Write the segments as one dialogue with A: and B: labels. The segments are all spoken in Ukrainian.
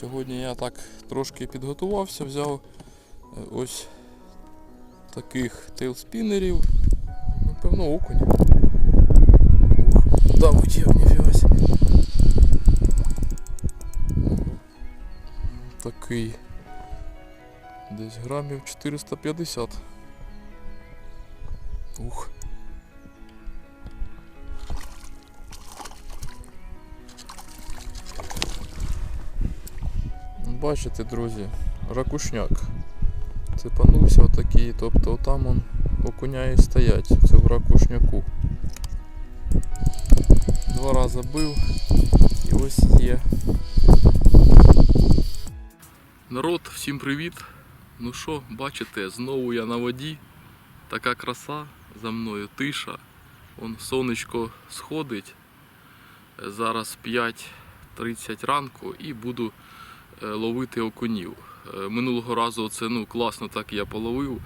A: Сьогодні я так трошки підготувався, взяв е, ось таких тейлспінерів. Ну, певно, окунь. Ух, да, утів, ніфіга собі. Такий. Десь грамів 450. Бачите, друзі, ракушняк. Цепанувся отакий, тобто там он окуня стоять. Це в ракушняку. Два рази бив і ось є. Народ, всім привіт! Ну що, бачите, знову я на воді. Така краса за мною тиша. Вон сонечко сходить. Зараз 5.30 ранку і буду ловити окунів. Е, Минулого разу це ну, класно так я половив,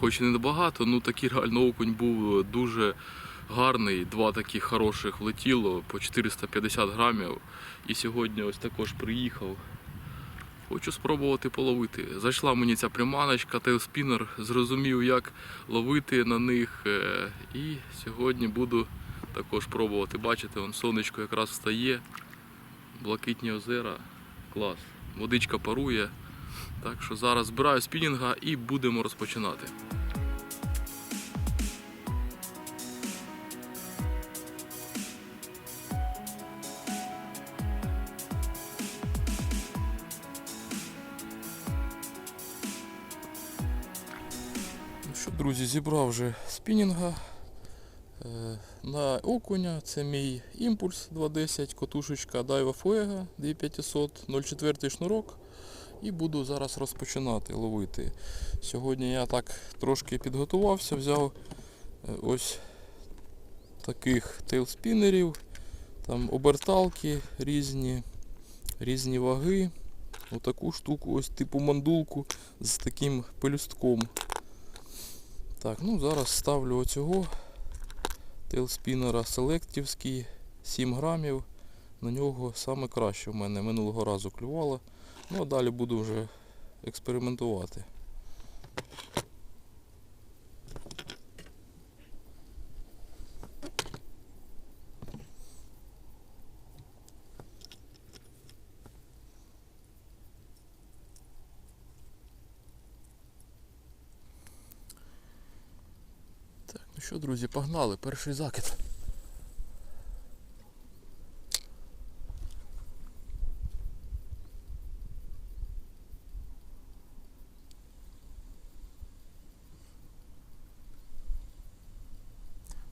A: хоч і не набагато, ну такий реально окунь був е, дуже гарний. Два таких хороших влетіло по 450 грамів. І сьогодні ось також приїхав. Хочу спробувати половити. Зайшла мені ця приманочка, тейлспінер, зрозумів, як ловити на них. е, І сьогодні буду також пробувати. Бачите, вон сонечко якраз встає, блакитні озера, клас. Водичка парує. Так що зараз збираю спінінга і будемо розпочинати. Ну що, друзі, зібрав вже спінінга на окуня. Це мій імпульс 210, котушечка Daiwa Fuego 2500, 0,4 шнурок. І буду зараз розпочинати ловити. Сьогодні я так трошки підготувався, взяв е, ось таких тейлспінерів, там оберталки різні, різні ваги. Отаку штуку, ось типу мандулку з таким пелюстком. Так, ну зараз ставлю оцього тейлспінера селектівський 7 грамів. На нього саме краще в мене минулого разу клювало. Ну а далі буду вже експериментувати. Так, ну що, друзі, погнали, перший закид.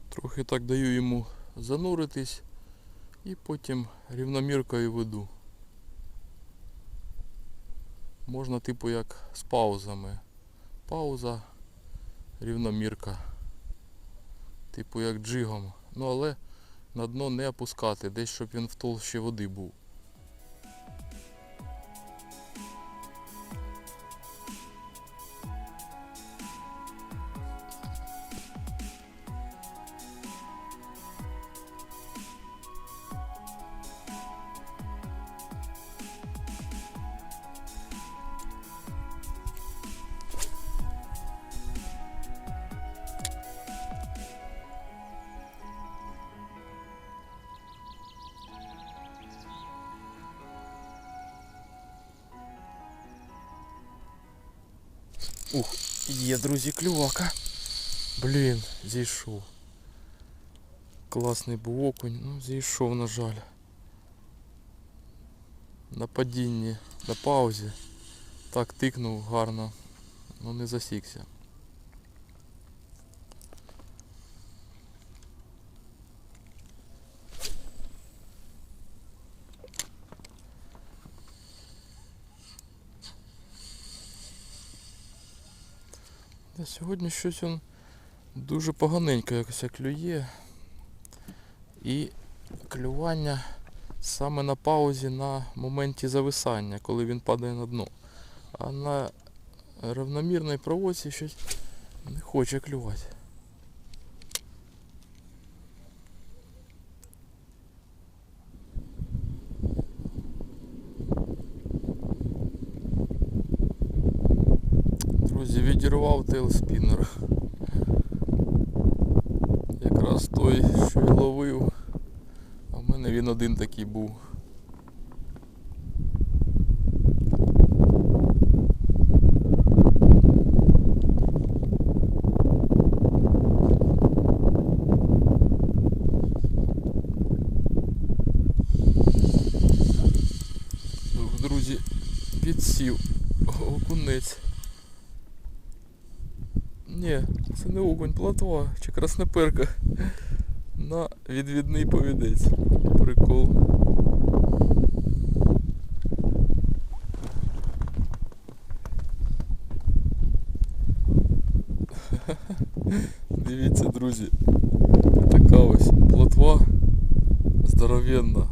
A: Трохи так даю йому зануритись і потім рівноміркою веду. Можна типу як з паузами. Пауза, рівномірка. Типу як джигом. Ну але на дно не опускати, десь щоб він в толщі води був. Ух, є, друзі, клювака. Блін, зійшов. Класний був окунь, ну зійшов, на жаль. На падінні, на паузі. Так тикнув гарно, ну не засікся. Да, сьогодні щось він дуже поганенько якось клює. І клювання саме на паузі на моменті зависання, коли він падає на дно. А на рівномірній проводці щось не хоче клювати. друзі, тейлспінер. Якраз той, що я ловив. А в мене він один такий був. Ох, Друзі, підсів окунець. Ні, це не окунь, платва чи красноперка. На відвідний повідець. Прикол. Дивіться, друзі. Така ось плотва здоровенна.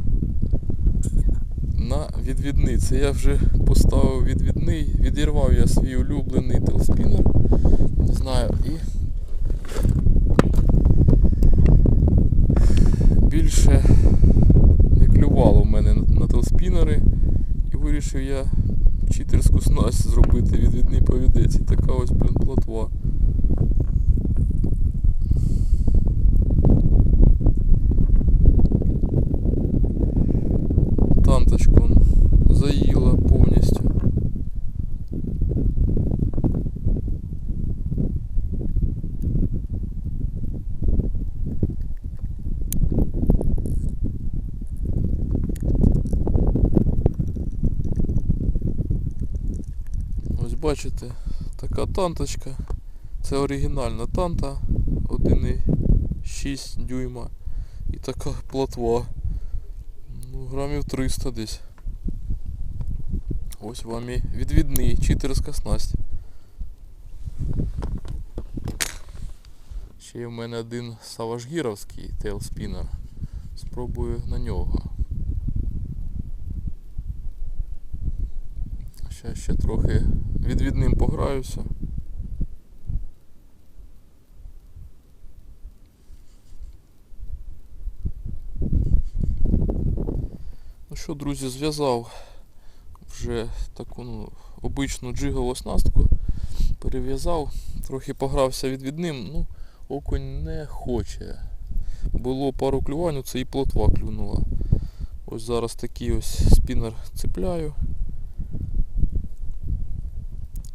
A: На відвідний. Це я вже поставив відвідний, відірвав я свій улюблений телспінер. Не знаю, і більше не клювало в мене на- телспінери. І вирішив я читерську снасть зробити відвідний повідець. І така ось, блін, плотва. Танточку он заїла повністю. Ось бачите, така танточка. Це оригінальна танта 1,6 дюйма. І така плотва. Ну, грамів 300 десь. Ось вам і відвідний читерська снасть. Ще є в мене один саважгіровський тейлспінер. Спробую на нього. Ще, ще трохи відвідним пограюся. Ну що, друзі, зв'язав вже таку ну, обичну джигову оснастку. Перев'язав, трохи погрався відвідним, ну, окунь не хоче. Було пару клювань, це і плотва клюнула. Ось зараз такий ось спінер цепляю.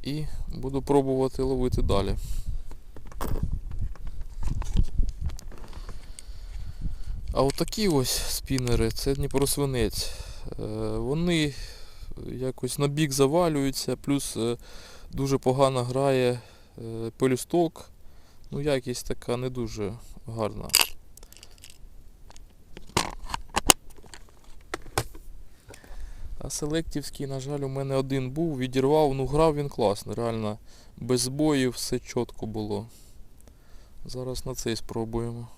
A: І буду пробувати ловити далі. А от такі ось спінери, це Дніпросвинець. Е, Вони якось на бік завалюються, плюс е, дуже погано грає е, пелюсток. Ну, якість така не дуже гарна. А селектівський, на жаль, у мене один був, відірвав, ну грав він класно, реально без боїв все чітко було. Зараз на цей спробуємо.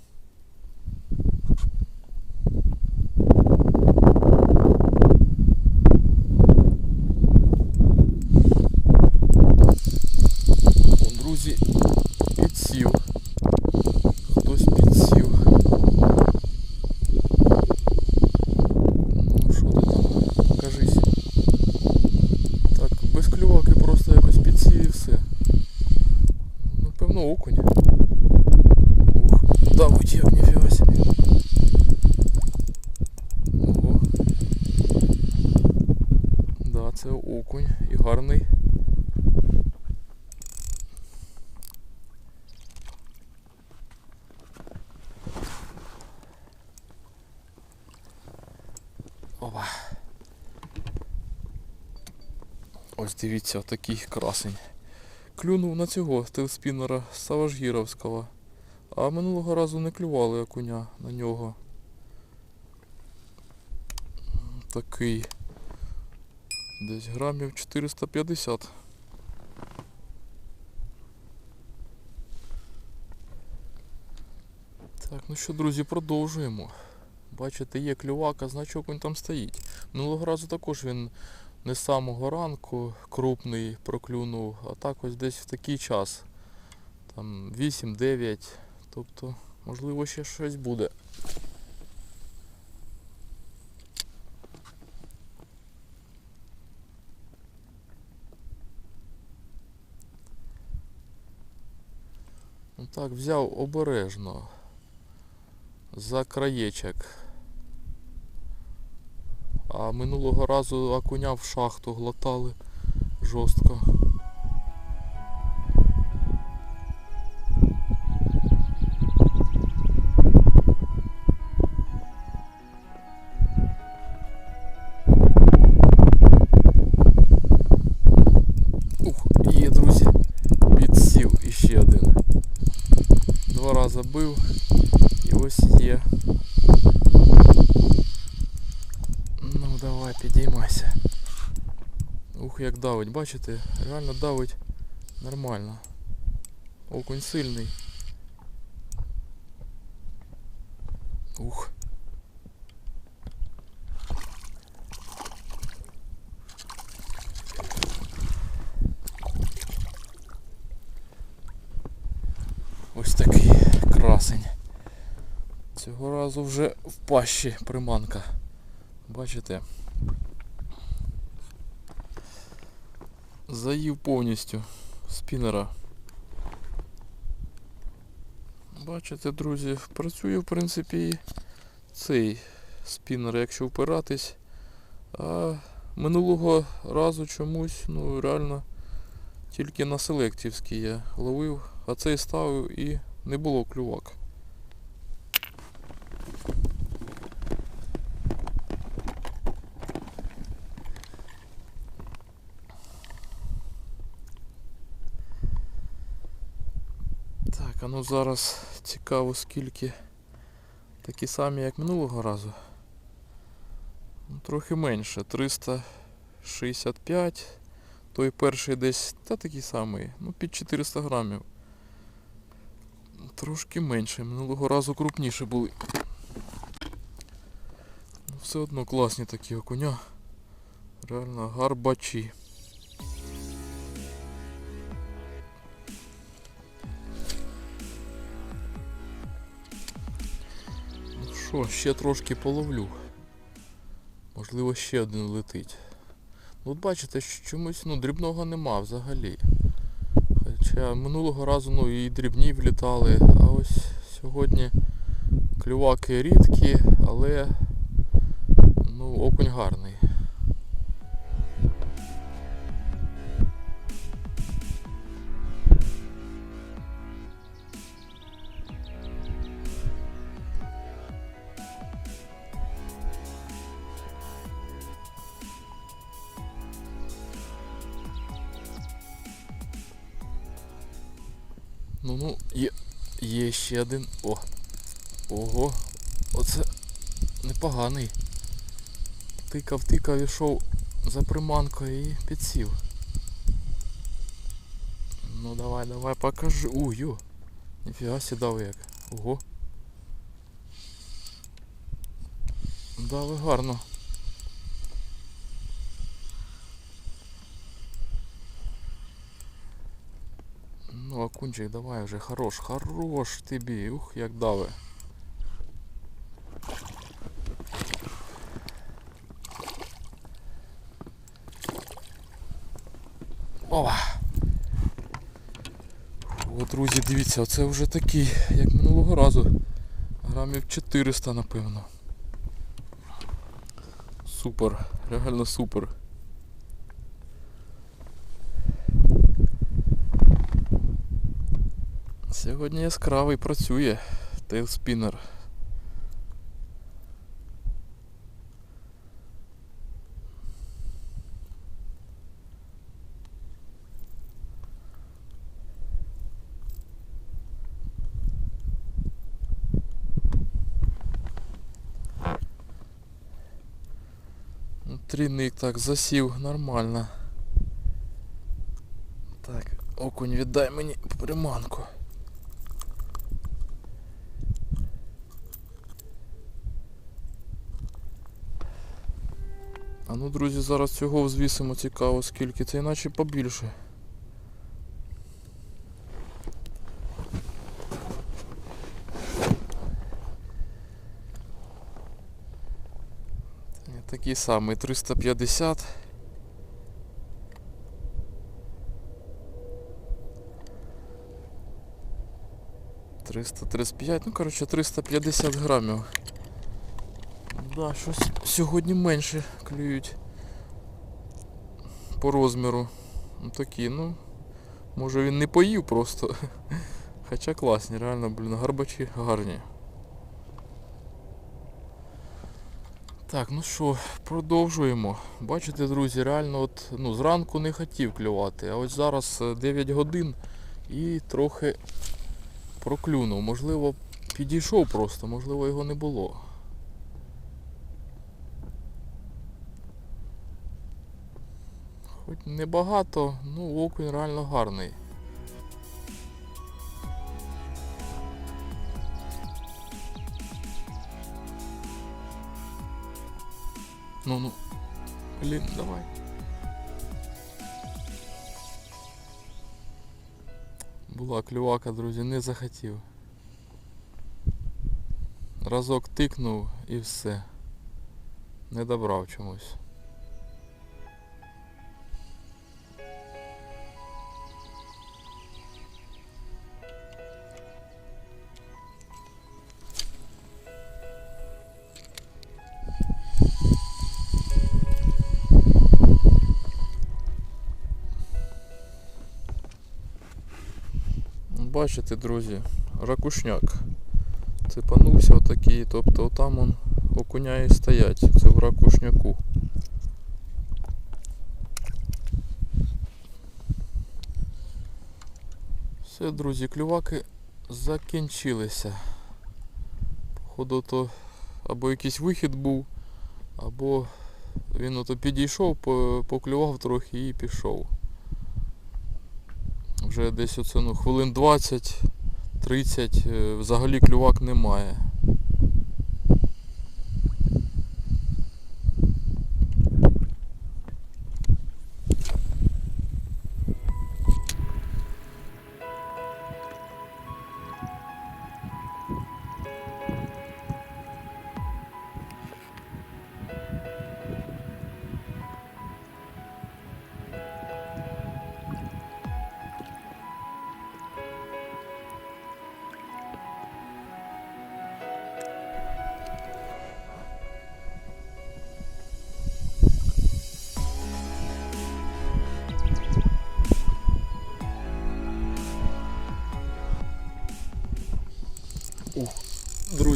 A: О, друзі, підсів. Хтось підсів. Ну що ти там? Кажись. Так, без клюваки просто якось підсів і все. Ну, певно, окунь. Ух, да, утік, ніфіга собі. Ого. Да, це окунь і гарний. Опа. Ось дивіться, такий красень. Клюнув на цього телспінера Саважгіровського. А минулого разу не клювали окуня на нього. Такий. Десь грамів 450. Так, ну що, друзі, продовжуємо. Бачите, є клювака, значок він там стоїть. Минулого разу також він не з самого ранку крупний проклюнув, а так ось десь в такий час. Там 8-9. Тобто, можливо, ще щось буде. Так, взяв обережно. За краєчок. А минулого разу окуня в шахту глотали жорстко. Давить, бачите? Реально давить нормально. Окунь сильний. Ух. Ось такий красень. Цього разу вже в пащі приманка. Бачите? Заїв повністю спінера. Бачите, друзі, працює в принципі цей спінер, якщо впиратись. А минулого разу чомусь, ну реально, тільки на селектівський я ловив, а цей ставив і не було клювак. Так, ну зараз цікаво скільки такі самі, як минулого разу. Ну, трохи менше, 365. Той перший десь, та такий самий, ну під 400 грамів. Трошки менше, минулого разу крупніше були. Ну, все одно класні такі окуня. Реально гарбачі. Що, ще трошки половлю. Можливо, ще один летить. Ну, от бачите, що чомусь ну, дрібного нема взагалі. Хоча минулого разу ну, і дрібні влітали, а ось сьогодні клюваки рідкі, але ну, окунь гарний. Ну ну, є, є ще один. О. Ого. Оце непоганий. Тикав, тикав, ішов за приманкою і підсів. Ну давай, давай, покажи. Йо. Ніфіга сідав як. Ого. Дали гарно. Ну, окунчик, давай вже, хорош, хорош тобі, ух, як дави. Ова! О, друзі, дивіться, оце вже такий, як минулого разу. Грамів 400, напевно. Супер, реально супер. Сьогодні яскравий працює тейлспінер. Трійник так засів нормально. Так, окунь віддай мені приманку. А ну, друзі, зараз цього взвісимо цікаво скільки. Це іначе побільше. Такий самий 350. 335, ну коротше 350 грамів. Да, щось сьогодні менше клюють по розміру. Ну такі, ну. Може він не поїв просто. Хоча класні, реально, блін, гарбачі гарні. Так, ну що, продовжуємо. Бачите, друзі, реально от, ну, зранку не хотів клювати, а ось зараз е, 9 годин і трохи проклюнув. Можливо, підійшов просто, можливо, його не було. Хоч небагато, ну окунь реально гарний. Ну ну. Блін, давай. Була клювака, друзі, не захотів. Разок тикнув і все. Не добрав чомусь. Бачите, друзі, ракушняк. Цепанувся отакий, тобто там он окуня і стоять. Це в ракушняку. Все, друзі, клюваки закінчилися. Походу то або якийсь вихід був, або він ото підійшов, поклював трохи і пішов. Вже десь оце ну, хвилин 20 30 е, взагалі клювак немає.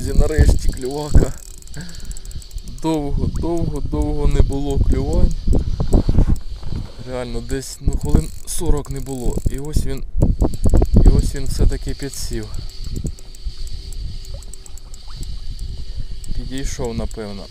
A: Друзі, нарешті клювака. Довго, довго, довго не було клювань. Реально десь ну, хвилин 40 не було. І ось він. І ось він все-таки підсів. Підійшов, напевно.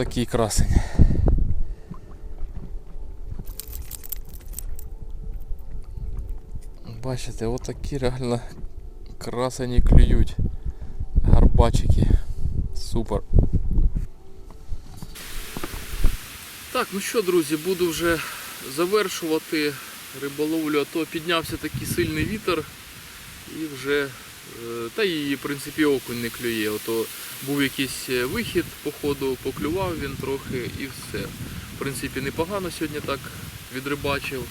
A: Отакий красень. Бачите, отакі реально красені клюють. Гарбачики. Супер. Так, ну що, друзі, буду вже завершувати риболовлю, а то піднявся такий сильний вітер і вже Е, Та і в принципі окунь не клює. Ото був якийсь е, вихід, по ходу поклював він трохи і все. В принципі, непогано сьогодні так відрибачив.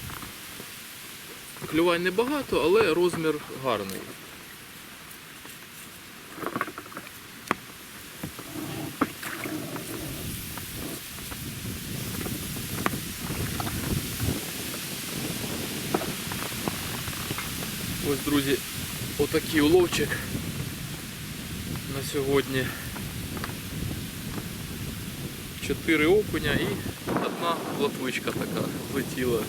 A: Клювань небагато, але розмір гарний. Ось, друзі, отакий уловчик на сьогодні. Чотири окуня і одна латвичка така летіла.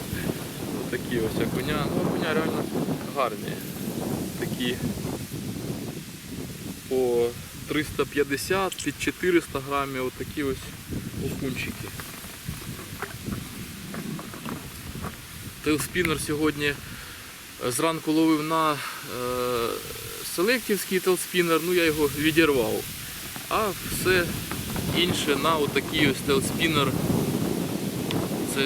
A: Отакі ось окуня. Ну, окуня реально гарні. Такі по 350 під 400 грамів, отакі ось окунчики. Тейлспінер сьогодні зранку ловив на е, селектівський телспінер, ну я його відірвав. А все інше на отакий ось телспінер. Це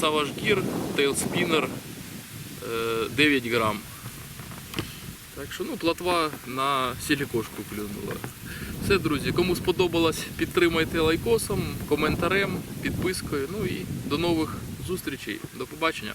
A: Savage Gear Tailspinner е, 9 грам. Так що ну, платва на сілікошку клюнула. Все, друзі, кому сподобалось, підтримайте лайкосом, коментарем, підпискою. Ну і до нових зустрічей. До побачення.